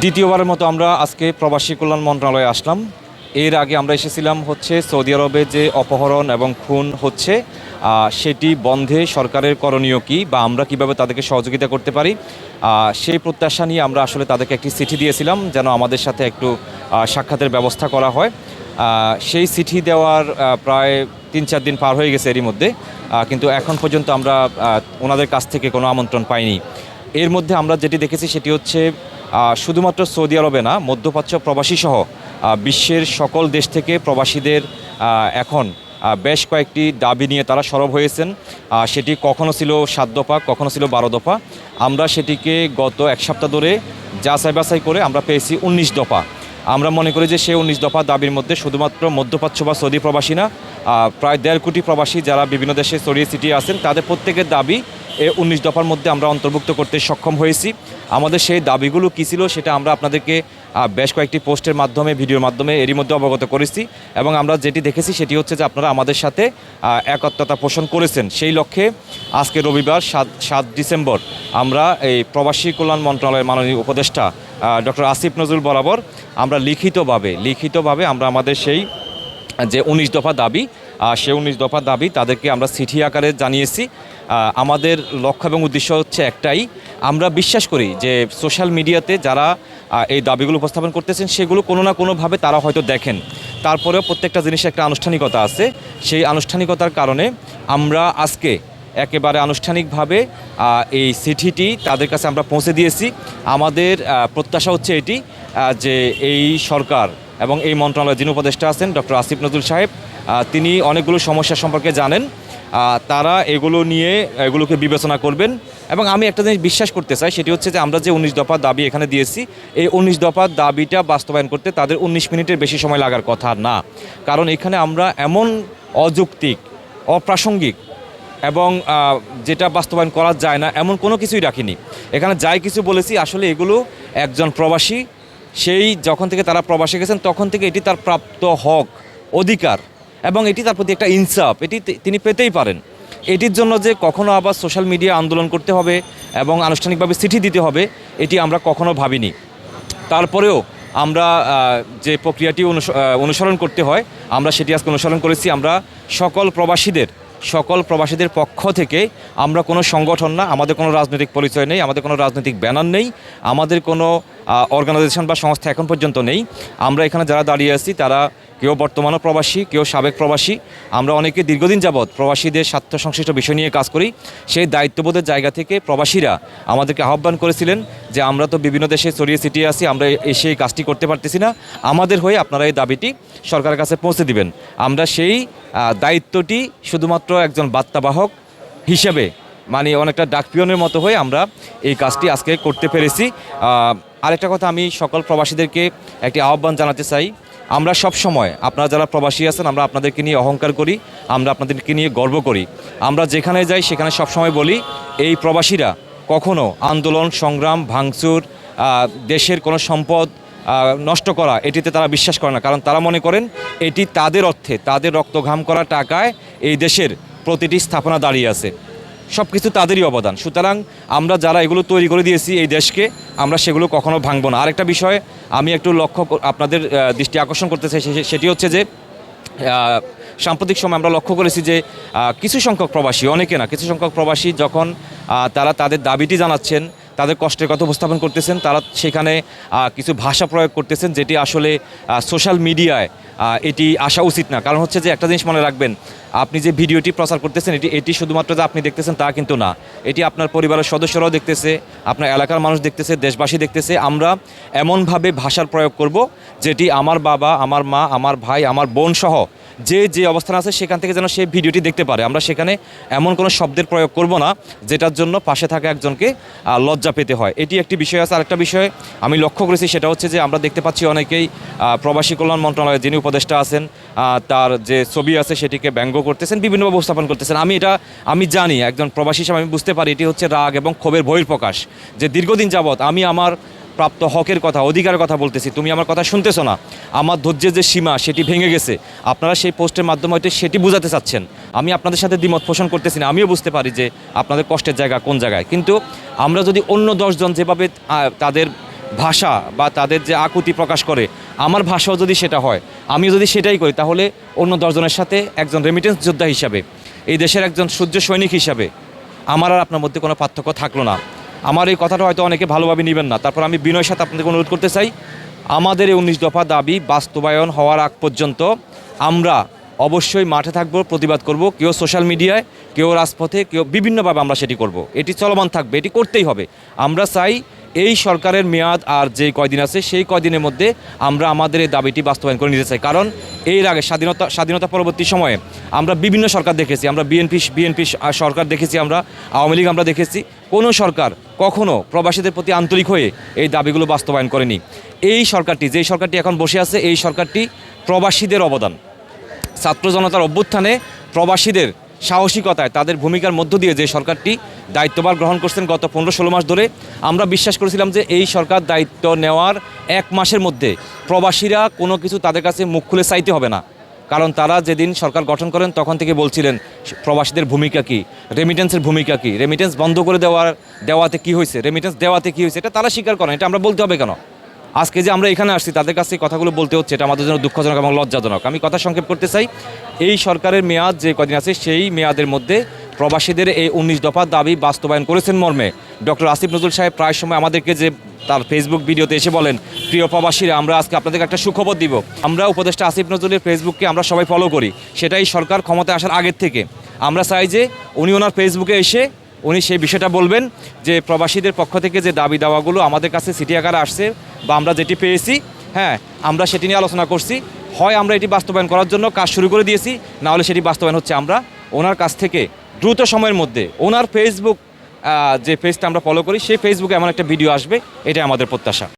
দ্বিতীয়বারের মতো আমরা আজকে প্রবাসী কল্যাণ মন্ত্রণালয়ে আসলাম। এর আগে আমরা এসেছিলাম হচ্ছে সৌদি আরবে যে অপহরণ এবং খুন হচ্ছে সেটি বন্ধে সরকারের করণীয় কী বা আমরা কীভাবে তাদেরকে সহযোগিতা করতে পারি? সেই প্রত্যাশা নিয়ে আমরা আসলে তাদেরকে একটি চিঠি দিয়েছিলাম যেন আমাদের সাথে একটু সাক্ষাতের ব্যবস্থা করা হয়। সেই চিঠি দেওয়ার প্রায় তিন চার দিন পার হয়ে গেছে এরই মধ্যে। কিন্তু এখন পর্যন্ত আমরা ওনাদের কাছ থেকে কোনো আমন্ত্রণ পাইনি। এর মধ্যে আমরা যেটি দেখেছি সেটি হচ্ছে শুধুমাত্র সৌদি আরবে না, মধ্যপ্রাচ্য প্রবাসী সহ বিশ্বের সকল দেশ থেকে প্রবাসীদের এখন বেশ কয়েকটি দাবি নিয়ে তারা সরব হয়েছেন। সেটি কখনো ছিল সাত দফা, কখনো ছিল বারো দফা। আমরা সেটিকে গত এক সপ্তাহ ধরে যাচাই বাছাই করে আমরা পেয়েছি উনিশ দফা। আমরা মনে করি যে সেই উনিশ দফা দাবির মধ্যে শুধুমাত্র মধ্যপ্রাচ্য বা সৌদি প্রবাসী না প্রায় দেড় কোটি প্রবাসী যারা বিভিন্ন দেশে ছড়িয়ে ছিটিয়ে আছেন, তাদের প্রত্যেকের দাবি উনিশ দফার মধ্যে আমরা অন্তর্ভুক্ত করতে সক্ষম হয়েছি। আমাদের সেই দাবিগুলো কী ছিল সেটা আমরা আপনাদেরকে বেশ কয়েকটি পোস্টের মাধ্যমে, ভিডিওর মাধ্যমে এরই মধ্যে অবগত করেছি এবং আমরা যেটি দেখেছি সেটি হচ্ছে যে আপনারা আমাদের সাথে একত্রতা পোষণ করেছেন। সেই লক্ষ্যে আজকে রবিবার সাত সাত ডিসেম্বর আমরা এই প্রবাসী কল্যাণ মন্ত্রণালয়ের মাননীয় উপদেষ্টা ডক্টর আসিফ নজরুল বরাবর আমরা লিখিতভাবে লিখিতভাবে আমরা আমাদের সেই, যে উনিশ দফা দাবি সে উনিশ দফা দাবি তাদেরকে আমরা চিঠি আকারে জানিয়েছি। আমাদের লক্ষ্য এবং উদ্দেশ্য হচ্ছে একটাই। আমরা বিশ্বাস করি যে সোশ্যাল মিডিয়াতে যারা এই দাবিগুলো উপস্থাপন করতেছেন, সেগুলো কোনো না কোনোভাবে তারা হয়তো দেখেন। তারপরেও প্রত্যেকটা জিনিসের একটা আনুষ্ঠানিকতা আছে। সেই আনুষ্ঠানিকতার কারণে আমরা আজকে একেবারে আনুষ্ঠানিকভাবে এই চিঠিটি তাদের কাছে আমরা পৌঁছে দিয়েছি। আমাদের প্রত্যাশা হচ্ছে এটি যে এই সরকার এবং এই মন্ত্রণালয়ের যিনি উপদেষ্টা আছেন, ডক্টর আসিফ নজরুল সাহেব তিনি অনেকগুলো সমস্যা সম্পর্কে জানেন। তারা এগুলো নিয়ে, এগুলোকে বিবেচনা করবেন। এবং আমি একটা জিনিস বিশ্বাস করতে চাই, সেটি হচ্ছে যে আমরা যে উনিশ দফার দাবি এখানে দিয়েছি, এই উনিশ দফার দাবিটা বাস্তবায়ন করতে তাদের উনিশ মিনিটের বেশি সময় লাগার কথা না। কারণ এখানে আমরা এমন অযৌক্তিক, অপ্রাসঙ্গিক এবং যেটা বাস্তবায়ন করা যায় না, এমন কোনো কিছুই রাখিনি। এখানে যাই কিছু বলেছি, আসলে এগুলো একজন প্রবাসী, সেই যখন থেকে তারা প্রবাসী গেছেন, তখন থেকে এটি তার প্রাপ্ত হক, অধিকার। এবং এটি তার প্রতি একটা ইনসাফ। এটি তিনি পেতেই পারেন। এটির জন্য যে কখনো আবার সোশ্যাল মিডিয়া আন্দোলন করতে হবে এবং আনুষ্ঠানিকভাবে চিঠি দিতে হবে, এটি আমরা কখনো ভাবিনি। তারপরেও আমরা যে প্রক্রিয়াটি অনুস- অনুসরণ করতে হয়, আমরা সেটি আজকে অনুসরণ করেছি। আমরা সকল প্রবাসীদের সকল প্রবাসীদের পক্ষ থেকে আমরা কোনো সংগঠন না, আমাদের কোনো রাজনৈতিক পরিচয় নেই, আমাদের কোনো রাজনৈতিক ব্যানার নেই, আমাদের কোনো অর্গানাইজেশন বা সংস্থা এখন পর্যন্ত নেই। আমরা এখানে যারা দাঁড়িয়ে আছি, তারা কেউ বর্তমানও প্রবাসী, কেউ সাবেক প্রবাসী। আমরা অনেকে দীর্ঘদিন যাবৎ প্রবাসীদের স্বার্থ সংশ্লিষ্ট বিষয় নিয়ে কাজ করি। সেই দায়িত্ববোধের জায়গা থেকে প্রবাসীরা আমাদেরকে আহ্বান করেছিলেন যে আমরা তো বিভিন্ন দেশে ছড়িয়ে ছিটিয়ে আছি, আমরা এসে এই কাজটি করতে পারতেছি না। আমাদের হয়ে আপনারা এই দাবিটি সরকারের কাছে পৌঁছে দিবেন। আমরা সেই দায়িত্বটি শুধুমাত্র একজন বার্তাবাহক হিসেবে মানে অনেকটা ডাকপিয়নের মতো হয়ে আমরা এই কাজটি আজকে করতে পেরেছি। আরেকটা কথা আমি সকল প্রবাসীদেরকে একটি আহ্বান জানাতে চাই আমরা সব সময়, আপনারা যারা প্রবাসী আছেন, আমরা আপনাদেরকে নিয়ে অহংকার করি, আমরা আপনাদেরকে নিয়ে গর্ব করি। আমরা যেখানে যাই, সেখানে সব সময় বলি, এই প্রবাসীরা কখনো আন্দোলন, সংগ্রাম, ভাঙচুর দেশের কোনো সম্পদ নষ্ট করা, এটিতে তারা বিশ্বাস করে না। কারণ তারা মনে করেন, এটি তাদের অর্থে, তাদের রক্ত ঘাম করা টাকায় এই দেশের প্রতিটি স্থাপনা দাঁড়িয়ে আছে। সব কিছু তাদেরই অবদান। সুতরাং আমরা যারা এগুলো তৈরি করে দিয়েছি এই দেশকে, আমরা সেগুলো কখনো ভাঙবো না। আরেকটা বিষয় আমি একটু লক্ষ্য আপনাদের দৃষ্টি আকর্ষণ করতে চাই সেটি হচ্ছে যে সাম্প্রতিক সময় আমরা লক্ষ্য করেছি যে কিছু সংখ্যক প্রবাসী, অনেকে না, কিছু সংখ্যক প্রবাসী যখন তারা তাদের দাবিটি জানাচ্ছেন তাদের কষ্টের কথা উপস্থাপন করতেছেন তারা সেখানে কিছু ভাষা প্রয়োগ করতেছেন যেটি আসলে সোশ্যাল মিডিয়ায় এটি আসা উচিত না। কারণ হচ্ছে যে একটা জিনিস মনে রাখবেন আপনি যে ভিডিওটি প্রচার করতেছেন এটি এটি শুধুমাত্র যে আপনি দেখতেছেন তা কিন্তু না। এটি আপনার পরিবারের সদস্যরাও দেখতেছে আপনার এলাকার মানুষ দেখতেছে দেশবাসী দেখতেছে। আমরা এমনভাবে ভাষার প্রয়োগ করব যেটি আমার বাবা আমার মা আমার ভাই আমার বোন সহ যে যে অবস্থান আছে সেখান থেকে যেন সেই ভিডিওটি দেখতে পারে। আমরা সেখানে এমন কোনো শব্দের প্রয়োগ করব না যেটার জন্য পাশে থাকা একজনকে আহ, লজ্জা পেতে হয়। এটি একটি বিষয় আছে। আরেকটা বিষয় আমি লক্ষ্য করেছি, সেটা হচ্ছে যে আমরা দেখতে পাচ্ছি অনেকেই প্রবাসী কল্যাণ মন্ত্রণালয়ের যিনি উপদেষ্টা আছেন তার যে ছবি আছে সেটিকে ব্যঙ্গ করতেছেন বিভিন্নভাবে উপস্থাপন করতেছেন। আমি এটা, আমি জানি, একজন প্রবাসী হিসাবে আমি বুঝতে পারি, এটি হচ্ছে রাগ এবং ক্ষোভের বহির্প্রকাশ যে দীর্ঘদিন যাবৎ আমি আমার প্রাপ্ত হকের কথা অধিকারের কথা বলতেছি। তুমি আমার কথা শুনতেছো না। আমার ধৈর্যের যে সীমা, সেটি ভেঙে গেছে। আপনারা সেই পোস্টের মাধ্যমে হয়তো সেটি বোঝাতে চাচ্ছেন। আমি আপনাদের সাথে দ্বিমত পোষণ করতেছি না। আমিও বুঝতে পারি যে আপনাদের কষ্টের জায়গা কোন জায়গায়। কিন্তু আমরা যদি অন্য দশজন যেভাবে তাদের ভাষা বা তাদের যে আকুতি প্রকাশ করে, আমার ভাষাও যদি সেটা হয় আমি যদি সেটাই করি, তাহলে অন্য দশজনের সাথে একজন রেমিটেন্স যোদ্ধা হিসাবে, এই দেশের একজন সূর্য সৈনিক হিসাবে, আমার আর আপনার মধ্যে কোনো পার্থক্য থাকল না। আমার এই কথাটা হয়তো অনেকে ভালোভাবে নেবেন না। তারপর আমি বিনয়ের সাথে আপনাদেরকে অনুরোধ করতে চাই, আমাদের এই উনিশ দফা দাবি বাস্তবায়ন হওয়ার আগ পর্যন্ত আমরা অবশ্যই মাঠে থাকব, প্রতিবাদ করব, কেউ সোশ্যাল মিডিয়ায়, কেউ রাজপথে, কেউ বিভিন্নভাবে আমরা সেটি করব। এটি চলমান থাকবে, এটি করতেই হবে। আমরা চাই এই সরকারের মেয়াদ আর যে কয়দিন আছে, সেই কয়দিনের মধ্যে আমরা আমাদের এই দাবিটি বাস্তবায়ন করে নিতে চাই। কারণ এর আগে স্বাধীনতা স্বাধীনতা পরবর্তী সময়ে আমরা বিভিন্ন সরকার দেখেছি। আমরা বিএনপি বিএনপি সরকার দেখেছি, আমরা আওয়ামী লীগ আমরা দেখেছি। কোনো সরকার কখনো প্রবাসীদের প্রতি আন্তরিক হয়ে এই দাবিগুলো বাস্তবায়ন করেনি। এই সরকারটি, যেই সরকারটি এখন বসে আছে, এই সরকারটি প্রবাসীদের অবদান। ছাত্র জনতার অভ্যুত্থানে প্রবাসীদের সাহসিকতায় তাদের ভূমিকার মধ্য দিয়ে যে সরকারটি দায়িত্বভার গ্রহণ করছেন গত পনেরো ষোলো মাস ধরে, আমরা বিশ্বাস করেছিলাম যে এই সরকার দায়িত্ব নেওয়ার এক মাসের মধ্যে প্রবাসীরা কোনো কিছু তাদের কাছে মুখ খুলে চাইতে হবে না। কারণ তারা যেদিন সরকার গঠন করেন তখন থেকে বলছিলেন, প্রবাসীদের ভূমিকা কী রেমিটেন্সের ভূমিকা কী রেমিটেন্স বন্ধ করে দেওয়ার, দেওয়াতে কী হয়েছে রেমিটেন্স দেওয়াতে কী হয়েছে, এটা তারা স্বীকার করেন, এটা আমরা বলতে হবে কেন? আজকে যে আমরা এখানে আসছি, তাদের কাছে কথাগুলো বলতে হচ্ছে, এটা আমাদের জন্য দুঃখজনক এবং লজ্জাজনক। আমি কথা সংক্ষেপ করতে চাই, এই সরকারের মেয়াদ যে কদিন আছে, সেই মেয়াদের মধ্যে প্রবাসীদের এই উনিশ দফা দাবি বাস্তবায়ন করেছেন মর্মে। ডক্টর আসিফ নজরুল সাহেব প্রায় সময় আমাদেরকে যে তার ফেসবুক ভিডিওতে এসে বলেন, প্রিয় প্রবাসীরা, আমরা আজকে আপনাদেরকে একটা সুখবর দিব। আমরা উপদেষ্টা আসিফ নজরুলের ফেসবুককে আমরা সবাই ফলো করি। সেটাই সরকার ক্ষমতায় আসার আগের থেকে। আমরা চাই যে উনি ওনার ফেসবুকে এসে উনি সেই বিষয়টা বলবেন যে প্রবাসীদের পক্ষ থেকে যে দাবি দাওয়াগুলো আমাদের কাছে সিটি আকারে আসছে বা আমরা যেটি পেয়েছি হ্যাঁ আমরা সেটি নিয়ে আলোচনা করছি। হয় আমরা এটি বাস্তবায়ন করার জন্য কাজ শুরু করে দিয়েছি নাহলে সেটি বাস্তবায়ন হচ্ছে আমরা। ওনার কাছ থেকে দ্রুত সময়ের মধ্যে ওনার ফেসবুক যে পেজটা আমরা ফলো করি, সেই ফেসবুকে এমন একটা ভিডিও আসবে, এটাই আমাদের প্রত্যাশা।